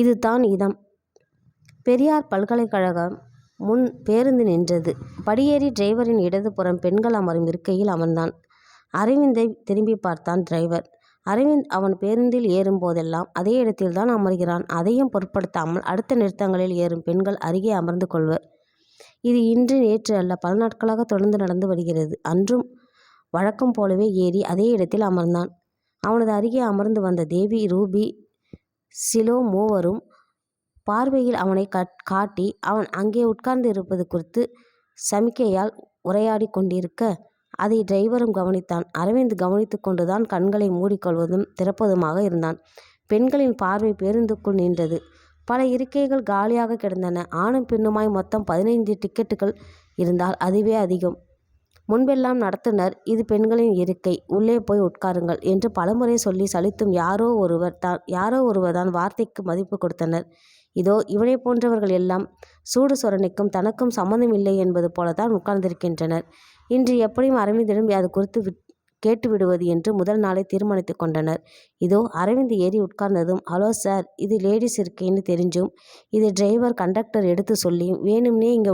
இதுதான் இதம். பெரியார் பல்கலைக்கழகம் முன் பேருந்து நின்றது. படியேறி டிரைவரின் இடது புறம் பெண்கள் அமரும் இருக்கையில் அமர்ந்தான். அரவிந்தை திரும்பி பார்த்தான் டிரைவர். அரவிந்த் அவன் பேருந்தில் ஏறும் போதெல்லாம் அதே இடத்தில்தான் அமர்கிறான். அதையும் பொருட்படுத்தாமல் அடுத்த நிறுத்தங்களில் ஏறும் பெண்கள் அருகே அமர்ந்து கொள்வர். இது இன்று நேற்று அல்ல பல நாட்களாக தொடர்ந்து நடந்து வருகிறது. அன்றும் வழக்கம் போலவே ஏறி அதே இடத்தில் அமர்ந்தான். அவனது அருகே அமர்ந்து வந்த தேவி ரூபி சிலோ மூவரும் பார்வையில் அவனைக் காட்டி அவன் அங்கே உட்கார்ந்து இருப்பது குறித்து சமிக்ஞையால் உரையாடிக் கொண்டிருக்க அதை டிரைவரும் கவனித்தான். அரவிந்த் கவனித்து கொண்டுதான் கண்களை மூடிக்கொள்வதும் திறப்பதுமாக இருந்தான். பெண்களின் பார்வை பேருந்துக்குள் நின்றது. பல இருக்கைகள் காலியாக கிடந்தன. ஆணும் பெண்ணுமாய் மொத்தம் பதினைந்து டிக்கெட்டுகள் இருந்தால் அதுவே அதிகம். முன்பெல்லாம் நடத்துனர் இது பெண்களின் இருக்கை. உள்ளே போய் உட்காருங்கள் என்று பலமுறை சொல்லி சலித்தும் யாரோ ஒருவர்தான் வார்த்தைக்கு மதிப்பு கொடுத்தனர். இதோ இவனை போன்றவர்கள் எல்லாம் சூடு சொரணிக்கும் தனக்கும் சம்மந்தம் இல்லை என்பது போலத்தான் உட்கார்ந்திருக்கின்றனர். இன்று எப்படியும் அரவிந்திடம் அது குறித்து கேட்டுவிடுவது என்று முதல் நாளே தீர்மானித்து கொண்டனர். இதோ அரவிந்த் ஏறி உட்கார்ந்ததும் ஹலோ சார் இது லேடிஸ் இருக்கைன்னு தெரிஞ்சும் இது டிரைவர் கண்டக்டர் எடுத்து சொல்லியும் வேணும்னே இங்கே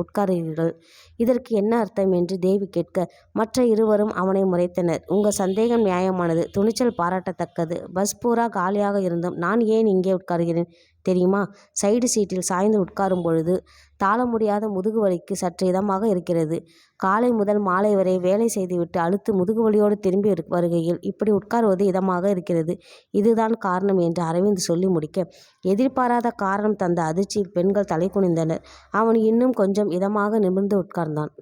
உட்காருகிறீர்கள். இதற்கு என்ன அர்த்தம்? என்று தேவி கேட்க மற்ற இருவரும் அவனை முறைத்தனர். உங்கள் சந்தேகம் நியாயமானது. துணிச்சல் பாராட்டத்தக்கது. பஸ் பூரா காலியாக இருந்தும் நான் ஏன் இங்கே உட்காருகிறேன் தெரியுமா? சைடு சீட்டில் சாய்ந்து உட்காரும் பொழுது தாள முடியாத முதுகு வலிக்கு சற்று இதமாக இருக்கிறது. காலை முதல் மாலை வரை வேலை செய்துவிட்டு அழுத்து முதுகு வலியோடு திரும்பி வருகையில் இப்படி உட்காருவது இதமாக இருக்கிறது. இதுதான் காரணம் என்று அரவிந்த் சொல்லி முடிக்க எதிர்பாராத காரணம் தந்த அதிர்ச்சியில் பெண்கள் தலை குனிந்தனர் அவன் இன்னும் கொஞ்சம் இதமாக நிமிர்ந்து உட்கார்ந்தான்.